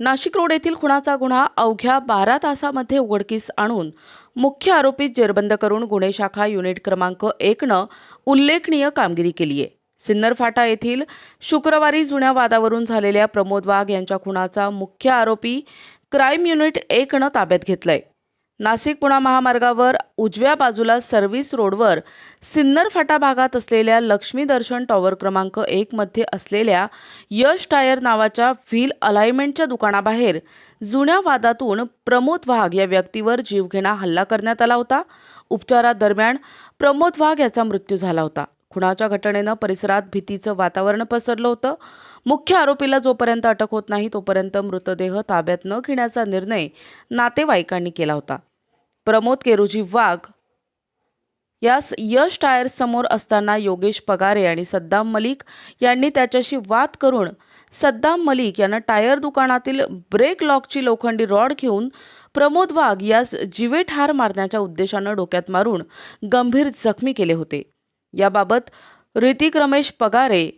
Nashik road येथील खुणाचा गुन्हा अवघ्या बारा तासामध्ये उघडकीस आणून मुख्य आरोपीत जेरबंद करून गुन्हे शाखा युनिट क्रमांक एकनं उल्लेखनीय कामगिरी केली आहे. सिन्नर फाटा येथील शुक्रवारी जुन्या वादावरून झालेल्या प्रमोद वाघ यांच्या खुणाचा मुख्य आरोपी क्राईम युनिट एकनं ताब्यात घेतलाय. नाशिक पुणा महामार्गावर उजव्या बाजूला सर्व्हिस रोडवर सिन्नर फाटा भागात असलेल्या लक्ष्मी दर्शन टॉवर क्रमांक एकमध्ये असलेल्या यश टायर नावाच्या व्हील अलाइनमेंटच्या दुकानाबाहेर जुन्या वादातून प्रमोद वाघ या व्यक्तीवर जीवघेणा हल्ला करण्यात आला होता. उपचारादरम्यान प्रमोद वाघ याचा मृत्यू झाला होता. खुणाच्या घटनेनं परिसरात भीतीचं वातावरण पसरलं होतं. मुख्य आरोपीला जोपर्यंत अटक होत नाही तोपर्यंत मृतदेह ताब्यात न घेण्याचा निर्णय नातेवाईकांनी केला होता. प्रमोद केरोजी वाघ यास यश टायर्स समोर असताना योगेश पगारे आणि सद्दाम मलिक यांनी त्याच्याशी वाद करून सद्दाम मलिक यांना टायर दुकानातील ब्रेक लॉकची लोखंडी रॉड घेऊन प्रमोद वाघ यास जीवे ठार मारण्याच्या उद्देशानं डोक्यात मारून गंभीर जखमी केले होते. याबाबत ऋतिक रमेश पगारे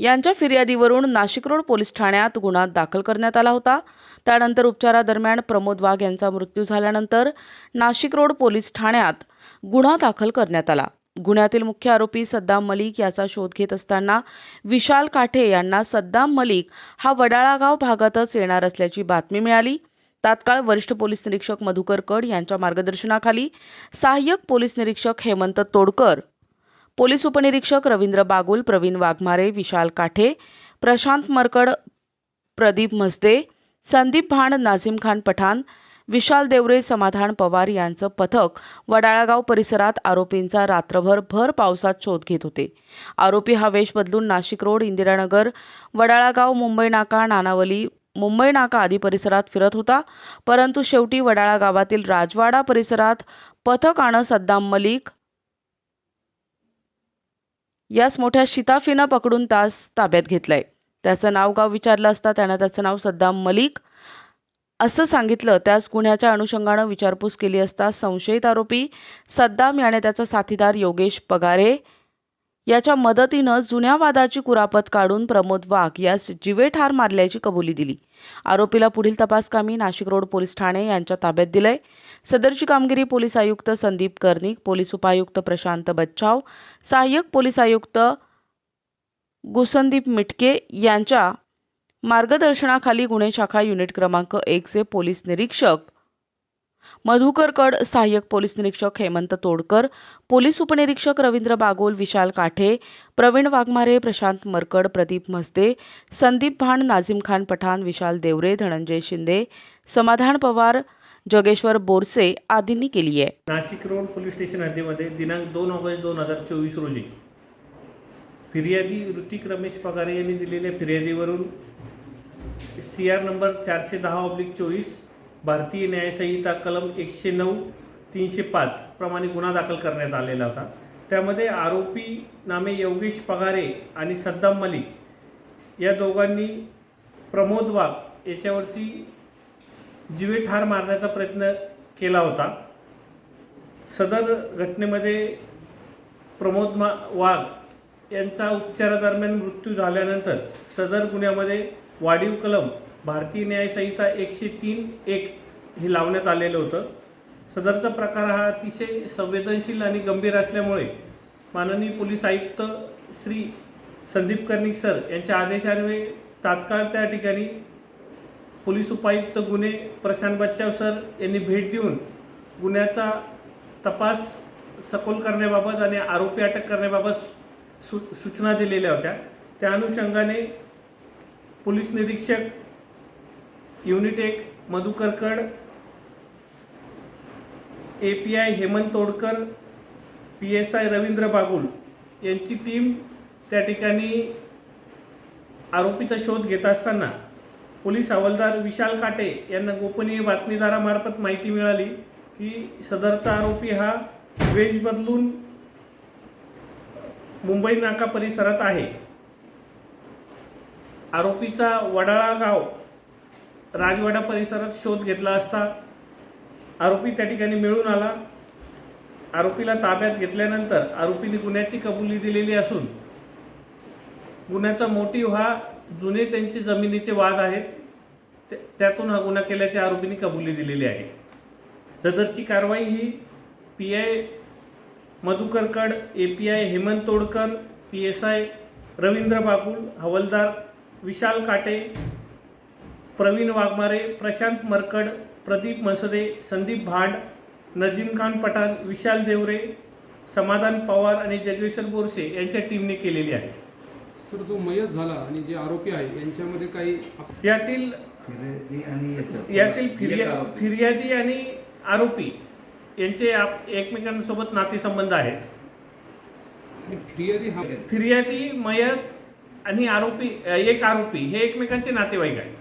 यांच्या फिर्यादीवरून नाशिक रोड पोलीस ठाण्यात गुन्हा दाखल करण्यात आला होता. त्यानंतर उपचारादरम्यान प्रमोद वाघ यांचा मृत्यू झाल्यानंतर नाशिक रोड पोलीस ठाण्यात गुन्हा दाखल करण्यात आला. गुन्ह्यातील मुख्य आरोपी सद्दाम मलिक याचा शोध घेत असताना विशाल काठे यांना सद्दाम मलिक हा वडाळागाव भागातच येणार असल्याची बातमी मिळाली. तात्काळ वरिष्ठ पोलीस निरीक्षक मधुकर कड यांच्या मार्गदर्शनाखाली सहाय्यक पोलीस निरीक्षक हेमंत तोडकर पोलीस उपनिरीक्षक रवींद्र बागुल प्रवीण वाघमारे विशाल काठे प्रशांत मरकड प्रदीप म्हसदे संदीप भाण नाझिम खान पठाण विशाल देवरे समाधान पवार यांचं पथक वडाळागाव परिसरात आरोपींचा रात्रभर भर पावसात शोध घेत होते. आरोपी हा वेश बदलून नाशिक रोड इंदिरानगर वडाळागाव मुंबई नाका नानावली मुंबई नाका आदी परिसरात फिरत होता. परंतु शेवटी वडाळा गावातील राजवाडा परिसरात पथक आणं सद्दाम मलिक याच मोठ्या शिताफीनं पकडून तास ताब्यात घेतलंय. त्याचं नाव गाव विचारलं असता त्यानं त्याचं नाव सद्दाम मलिक असं सांगितलं. त्यास गुन्ह्याच्या अनुषंगानं विचारपूस केली असता संशयित आरोपी सद्दाम याने त्याचा साथीदार योगेश पगारे याच्या मदतीनं जुन्या वादाची कुरापत काढून प्रमोद वाघ यास जिवे ठार मारल्याची कबुली दिली. आरोपीला पुढील तपासकामी नाशिक रोड पोलीस ठाणे यांच्या ताब्यात दिलंय. सदरची कामगिरी पोलीस आयुक्त संदीप कर्णिक पोलीस उपायुक्त प्रशांत बच्चाव सहाय्यक पोलीस आयुक्त गुसंदीप मिटके यांच्या मार्गदर्शनाखाली गुन्हे शाखा युनिट क्रमांक एकचे पोलीस निरीक्षक मधुकर कड सहाय्यक पोलीस निरीक्षक हेमंत तोडकर पोलीस उपनिरीक्षक रवींद्र बागोल विशाल काठे प्रवीण वाघमारे प्रशांत मरकड प्रदीप मस्ते संदीप भाण नाझीम खान पठाण विशाल देवरे धनंजय शिंदे समाधान पवार जगेश्वर बोरसे आदींनी केली आहे. नाशिक रोड पोलीस स्टेशन हद्दीमध्ये दिनांक दोन ऑगस्ट दोन हजार चोवीस रोजी फिर्यादी ऋतिक रमेश पगारे यांनी दिलेल्या फिर्यादीवरून सी आर नंबर चारशे दहा ऑब्लिक चोवीस भारतीय न्यायसंहिता कलम एकशे नऊ तीनशे पाच प्रमाणे गुन्हा दाखल करण्यात आलेला होता. त्यामध्ये आरोपी नामे योगेश पगारे आणि सद्दाम मलिक या दोघांनी प्रमोद वाघ याच्यावरती जिवे ठार मारण्याचा प्रयत्न केला होता. सदर घटनेमध्ये प्रमोद मा वाघ यांचा उपचारादरम्यान मृत्यू झाल्यानंतर सदर गुन्ह्यामध्ये वाढीव कलम भारतीय न्यायसंहिता एकशे तीन एक हे लावण्यात आलेलं होतं. सदरचा प्रकार हा अतिशय संवेदनशील आणि गंभीर असल्यामुळे माननीय पोलीस आयुक्त श्री संदीप कर्णिक सर यांच्या आदेशान्वये तात्काळ त्या ठिकाणी पोलीस उपायुक्त गुन्हे प्रशांत बच्चाव सर यांनी भेट देऊन गुन्ह्याचा तपास सखोल करण्याबाबत आणि आरोपी अटक करण्याबाबत सू सूचना दिलेल्या होत्या. त्या अनुषंगाने पोलीस निरीक्षक युनिट एक Madhukar A P I Hemant Todkar P S I Ravindra Bagul यांची टीम त्या ठिकाणी आरोपीचा शोध घेत असताना पोलीस हवालदार विशाल काटे यांना गोपनीय बातमीदारामार्फत माहिती मिळाली की सदरचा आरोपी हा वेश बदलून मुंबई नाका परिसरात आहे. आरोपीचा वडाळा गाव राजवाडा परिसरात शोध घेतला असता आरोपी त्या ठिकाणी मिळून आला. आरोपीला ताब्यात घेतल्यानंतर आरोपीने गुन्ह्याची कबुली दिलेली असून गुन्ह्याचा मोटिव हा जुने त्यांचे जमिनीचे वाद आहेत. त्या- त्यातून हा गुन्हा केल्याच्या आरोपीने कबुली दिलेली आहे. सदरची कारवाई ही P I Madhukar Kad A P I Hemant Todkar P S I Ravindra Bakul हवलदार विशाल काटे प्रवीण वाघमारे प्रशांत मरकड प्रदीप मसदे संदीप भांड नजीम खान पठाण विशाल देवरे समाधान पवार आणि जगेश्वर बोरसे यांच्या टीमने केलेली आहे. सर जो मयत झाला आणि जे आरोपी आहे यांच्यामध्ये काही यातील फिर्यादी आणि याच्यात यातील फिर्या आरोपी. फिर्यादी आणि आरोपी यांचे आप- एकमेकांसोबत नातेसंबंध आहेत. फिर्यादी हा फिर्यादी मयत आणि आरोपी एक आरोपी हे एकमेकांचे नातेवाईक आहेत.